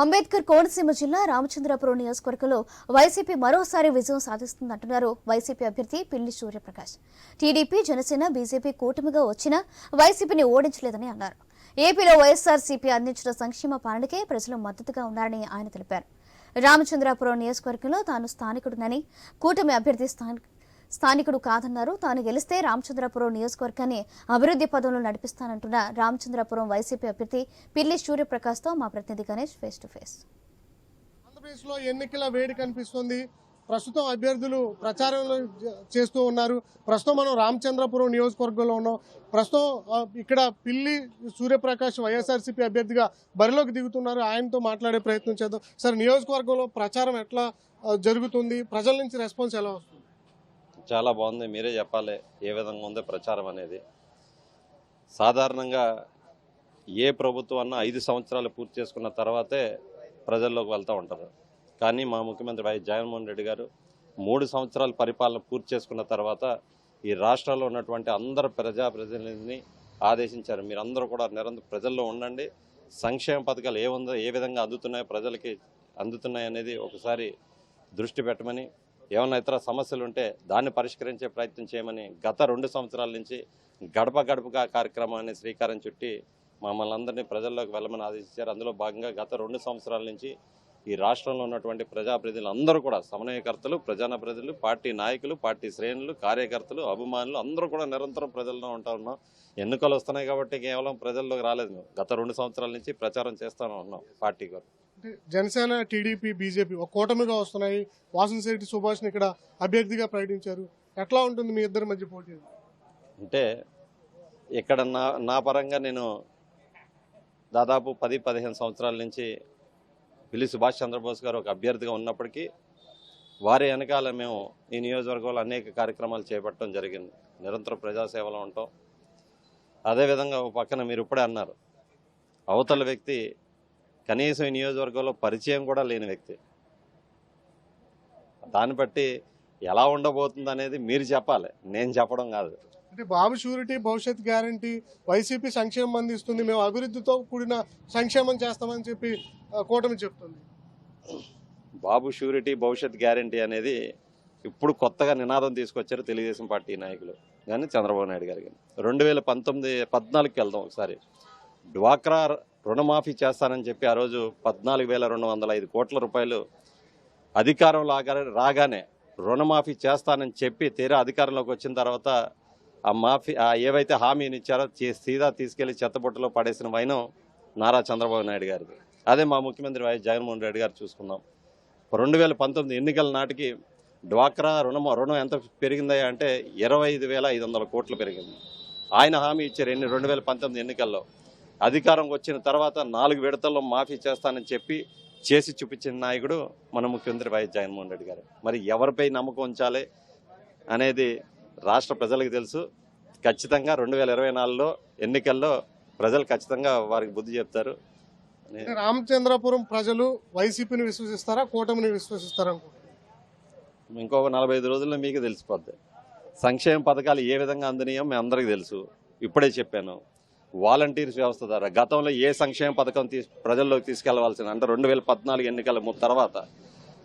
అంబేద్కర్ కోనసీమ జిల్లా రామచంద్రపురం నియోజకవర్గంలో వైసీపీ మరోసారి విజయం సాధిస్తుందంటున్నారు వైసీపీ అభ్యర్థి పిల్లి సూర్యప్రకాష్. టీడీపీ జనసేన బీజేపీ కూటమిగా వచ్చినా వైసీపీని ఓడించలేదని అన్నారు. ఏపీలో వైఎస్ఆర్సీపీ అందించిన సంక్షేమ పాలనకే ప్రజలు మద్దతుగా ఉన్నారని ఆయన తెలిపారు. రామచంద్రపురం నియోజకవర్గంలో తాను స్థానికుడునని కూటమి అభ్యర్థి స్థానిక స్థానికుడు కాదన్నారు. తాను గెలిస్తే రామచంద్రపురం నియోజకవర్గాన్ని అభివృద్ధి పదంలో నడిపిస్తానంటున్న రామచంద్రపురం వైసీపీ అభ్యర్థి పిల్లి సూర్యప్రకాశ్తో మా ప్రతినిధి గణేష్ ఫేస్ టు ఫేస్ ఆంధ్రప్రదేశ్లో ఎన్నికల వేడి కనిపిస్తుంది. ప్రస్తుతం అభ్యర్థులు ప్రచారం చేస్తూ ఉన్నారు. ప్రస్తుతం మనం రామచంద్రపురం నియోజకవర్గంలో ఉన్నాం. ప్రస్తుతం ఇక్కడ పిల్లి సూర్యప్రకాష్ వైఎస్ఆర్సీపీ అభ్యర్థిగా బరిలోకి దిగుతున్నారు. ఆయనతో మాట్లాడే ప్రయత్నం చేద్దాం. సార్ నియోజకవర్గంలో ప్రచారం ఎట్లా జరుగుతుంది? ప్రజల నుంచి రెస్పాన్స్ ఎలా వస్తుంది? చాలా బాగుంది. మీరే చెప్పాలి ఏ విధంగా ఉందో ప్రచారం అనేది. సాధారణంగా ఏ ప్రభుత్వం అన్నా ఐదు సంవత్సరాలు పూర్తి చేసుకున్న తర్వాతే ప్రజల్లోకి వెళ్తూ ఉంటారు. కానీ మా ముఖ్యమంత్రి వైఎస్ జగన్మోహన్ రెడ్డి గారు మూడు సంవత్సరాల పరిపాలన పూర్తి చేసుకున్న తర్వాత ఈ రాష్ట్రంలో ఉన్నటువంటి అందరు ప్రజాప్రతినిధిని ఆదేశించారు. మీరందరూ కూడా నిరంతరం ప్రజల్లో ఉండండి. సంక్షేమ పథకాలు ఏ ఉందో ఏ విధంగా అందుతున్నాయో ప్రజలకి అందుతున్నాయి అనేది ఒకసారి దృష్టి పెట్టమని ఏమైనా ఇతర సమస్యలు ఉంటే దాన్ని పరిష్కరించే ప్రయత్నం చేయమని గత రెండు సంవత్సరాల నుంచి గడప గడపగా కార్యక్రమాన్ని శ్రీకారం చుట్టి మమ్మల్ని అందరినీ ప్రజల్లోకి వెళ్ళమని ఆదేశించారు. అందులో భాగంగా గత రెండు సంవత్సరాల నుంచి ఈ రాష్ట్రంలో ఉన్నటువంటి ప్రజాప్రతినిధులు అందరూ కూడా సమన్వయకర్తలు ప్రజాప్రతినిధులు పార్టీ నాయకులు పార్టీ శ్రేణులు కార్యకర్తలు అభిమానులు అందరూ కూడా నిరంతరం ప్రజల్లో ఉంటా ఉన్నాం. ఎన్నికలు వస్తున్నాయి కాబట్టి కేవలం ప్రజల్లోకి రాలేదు గత రెండు సంవత్సరాల నుంచి ప్రచారం చేస్తూనే ఉన్నాం పార్టీ గారు. జనసేన టీడీపీ బీజేపీ ఒక కూటమిగా వస్తున్నాయి. వాసనశెట్టి సుభాష్ని ఇక్కడ అభ్యర్థిగా ప్రకటించారు. ఎట్లా ఉంటుంది మీ ఇద్దరి మధ్య పోటీ? అంటే ఇక్కడ నా నా పరంగా నేను దాదాపు పది పదిహేను సంవత్సరాల నుంచి పిల్లి సుభాష్ చంద్రబోస్ గారు ఒక అభ్యర్థిగా ఉన్నప్పటికీ వారి వెనకాల మేము ఈ నియోజకవర్గంలో అనేక కార్యక్రమాలు చేపట్టడం జరిగింది. నిరంతరం ప్రజాసేవలో ఉంటాం. అదేవిధంగా ఒక పక్కన మీరు ఇప్పుడే అన్నారు. అవతల వ్యక్తి కనీసం ఈ నియోజకవర్గంలో పరిచయం కూడా లేని వ్యక్తి. దాన్ని బట్టి ఎలా ఉండబోతుంది అనేది మీరు చెప్పాలి. నేను చెప్పడం కాదు. అంటే బాబు షూరిటీ భవిష్యత్ గ్యారంటీ వైసీపీ సంక్షేమం అందిస్తుంది. మేము అభివృద్ధితో కూడిన సంక్షేమం చేస్తామని చెప్పి కూటమి చెప్తుంది. బాబు షూరిటీ భవిష్యత్ గ్యారంటీ అనేది ఇప్పుడు కొత్తగా నినాదం తీసుకొచ్చారు తెలుగుదేశం పార్టీ నాయకులు. కానీ చంద్రబాబు నాయుడు గారు కానీ రెండు వేల పంతొమ్మిది పద్నాలుగుకి వెళ్దాం ఒకసారి. డ్వాక్రా రుణమాఫీ చేస్తానని చెప్పి ఆ రోజు పద్నాలుగు వేల రెండు వందల ఐదు కోట్ల రూపాయలు అధికారం లాగా రాగానే రుణమాఫీ చేస్తానని చెప్పి తీరా అధికారంలోకి వచ్చిన తర్వాత ఆ మాఫీ ఆ ఏవైతే హామీని ఇచ్చారో సీదా తీసుకెళ్ళి చెత్తబుట్టలో పడేసిన వైనం నారా చంద్రబాబు నాయుడు గారిది. అదే మా ముఖ్యమంత్రి వైఎస్ జగన్మోహన్ రెడ్డి గారు చూసుకుందాం. రెండు వేల పంతొమ్మిది ఎన్నికల నాటికి డ్వాక్రా రుణం రుణం ఎంత పెరిగిందా అంటే ఇరవై ఐదు వేల ఐదు వందల కోట్లు పెరిగింది. ఆయన హామీ ఇచ్చారు ఎన్ని రెండు వేల పంతొమ్మిది ఎన్నికల్లో. అధికారం వచ్చిన తర్వాత నాలుగు విడతల్లో మాఫీ చేస్తానని చెప్పి చేసి చూపించిన నాయకుడు మన ముఖ్యమంత్రి వైఎస్ జగన్మోహన్ రెడ్డి గారు. మరి ఎవరిపై నమ్మకం ఉంచాలి అనేది రాష్ట్ర ప్రజలకు తెలుసు. ఖచ్చితంగా రెండు వేల ఇరవై నాలుగులో ఎన్నికల్లో ప్రజలు ఖచ్చితంగా వారికి బుద్ధి చెప్తారు. రామచంద్రపురం ప్రజలు వైసీపీని విశ్వసిస్తారా కూటమిని విశ్వసిస్తారా? ఇంకొక నలభై ఐదు రోజుల్లో మీకు తెలిసిపోద్ది. సంక్షేమ పథకాలు ఏ విధంగా అందినాయో మీ అందరికీ తెలుసు. ఇప్పుడే చెప్పాను. వాలంటీర్స్ వ్యవస్థ ద్వారా గతంలో ఏ సంక్షేమ పథకం తీసు ప్రజల్లోకి తీసుకెళ్ళవలసింది అంటే రెండు వేల పద్నాలుగు ఎన్నికల ము- తర్వాత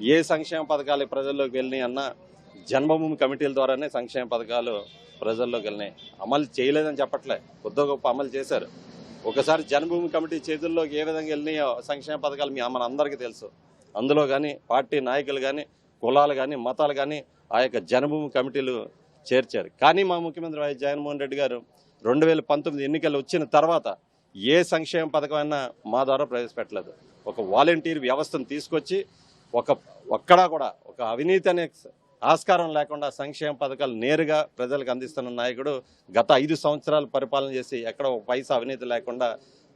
ఏ సంక్షేమ పథకాలు ప్రజల్లోకి వెళ్ళినాయి అన్న జన్మభూమి కమిటీల ద్వారానే సంక్షేమ పథకాలు ప్రజల్లోకి వెళ్ళినాయి. అమలు చేయలేదని చెప్పట్లే. కొద్ది గొప్ప అమలు చేశారు. ఒకసారి జన్మభూమి కమిటీ చేతుల్లోకి ఏ విధంగా వెళ్ళినాయో సంక్షేమ పథకాలు మీ మన అందరికీ తెలుసు. అందులో కానీ పార్టీ నాయకులు కానీ కులాలు కానీ మతాలు కానీ ఆ యొక్క జన్మభూమి కమిటీలు చేర్చారు. కానీ మా ముఖ్యమంత్రి వైఎస్ జగన్మోహన్ రెడ్డి గారు రెండు వేల పంతొమ్మిది ఎన్నికలు వచ్చిన తర్వాత ఏ సంక్షేమ పథకం అయినా మా ద్వారా ప్రవేశపెట్టలేదు. ఒక వాలంటీర్ వ్యవస్థను తీసుకొచ్చి ఒక ఒక్కడా కూడా ఒక అవినీతి అనే ఆస్కారం లేకుండా సంక్షేమ పథకాలు నేరుగా ప్రజలకు అందిస్తున్న నాయకుడు గత ఐదు సంవత్సరాలు పరిపాలన చేసి ఎక్కడ ఒక పైసా అవినీతి లేకుండా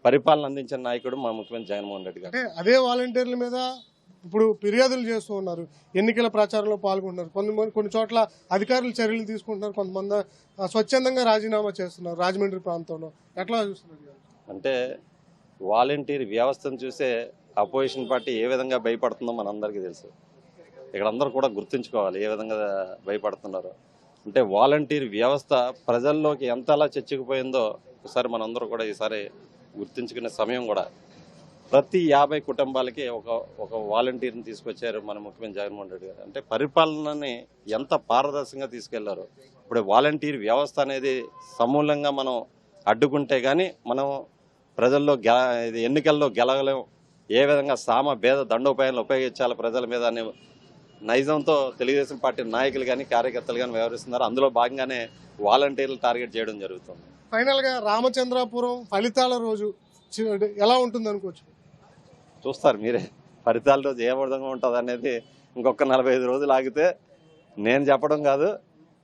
పరిపాలన అందించిన నాయకుడు మా ముఖ్యమంత్రి జగన్మోహన్ రెడ్డి గారు. అదే వాలంటీర్ల మీద ఇప్పుడు ఫిర్యాదులు చేస్తూ ఉన్నారు. ఎన్నికల ప్రచారంలో పాల్గొంటున్నారు. కొంతమంది కొన్ని చోట్ల అధికారులు చర్యలు తీసుకుంటున్నారు. కొంతమంది స్వచ్ఛందంగా రాజీనామా చేస్తున్నారు రాజమండ్రి ప్రాంతంలో. ఎట్లా చూస్తున్నారు అంటే వాలంటీర్ వ్యవస్థను చూసే అపోజిషన్ పార్టీ ఏ విధంగా భయపడుతుందో మనందరికీ తెలుసు. ఇక్కడ అందరూ కూడా గుర్తుంచుకోవాలి ఏ విధంగా భయపడుతున్నారు. అంటే వాలంటీర్ వ్యవస్థ ప్రజల్లోకి ఎంతలా చొచ్చుకుపోయిందో ఒకసారి మనందరూ కూడా ఈసారి గుర్తుంచుకునే సమయం కూడా ప్రతి యాభై కుటుంబాలకి ఒక ఒక వాలంటీర్ని తీసుకొచ్చారు మన ముఖ్యమంత్రి జగన్మోహన్ రెడ్డి గారు. అంటే పరిపాలనని ఎంత పారదర్శకంగా తీసుకెళ్ళారు. ఇప్పుడు వాలంటీర్ వ్యవస్థ అనేది సమూలంగా మనం అడ్డుకుంటే కానీ మనం ప్రజల్లో గెల ఇది ఎన్నికల్లో గెలవలేం. ఏ విధంగా సామ భేద దండోపాయాలను ఉపయోగించాలి ప్రజల మీద అనే నైజంతో తెలుగుదేశం పార్టీ నాయకులు కానీ కార్యకర్తలు కానీ వ్యవహరిస్తున్నారు. అందులో భాగంగానే వాలంటీర్లు టార్గెట్ చేయడం జరుగుతుంది. ఫైనల్గా రామచంద్రాపురం ఫలితాల రోజు ఎలా ఉంటుంది అనుకోవచ్చు చూస్తారు మీరే. ఫలితాల రోజు ఏ విధంగా ఉంటుంది అనేది ఇంకొక నలభై ఐదు రోజులు ఆగితే నేను చెప్పడం కాదు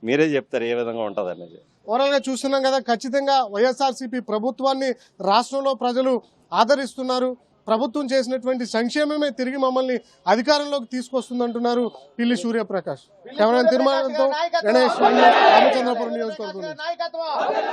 మీరే చెప్తారు ఏ విధంగా ఉంటుంది అనేది ఓవరాల్గా చూస్తున్నాం కదా ఖచ్చితంగా వైఎస్ఆర్సీపీ ప్రభుత్వాన్ని రాష్ట్రంలో ప్రజలు ఆదరిస్తున్నారు. ప్రభుత్వం చేసినటువంటి సంక్షేమమే తిరిగి మమ్మల్ని అధికారంలోకి తీసుకొస్తుందంటున్నారు పిల్లి సూర్యప్రకాష్. కెమెరా తిరుమలతో గణేష్ రామచంద్రపురం నియోజకవర్గం.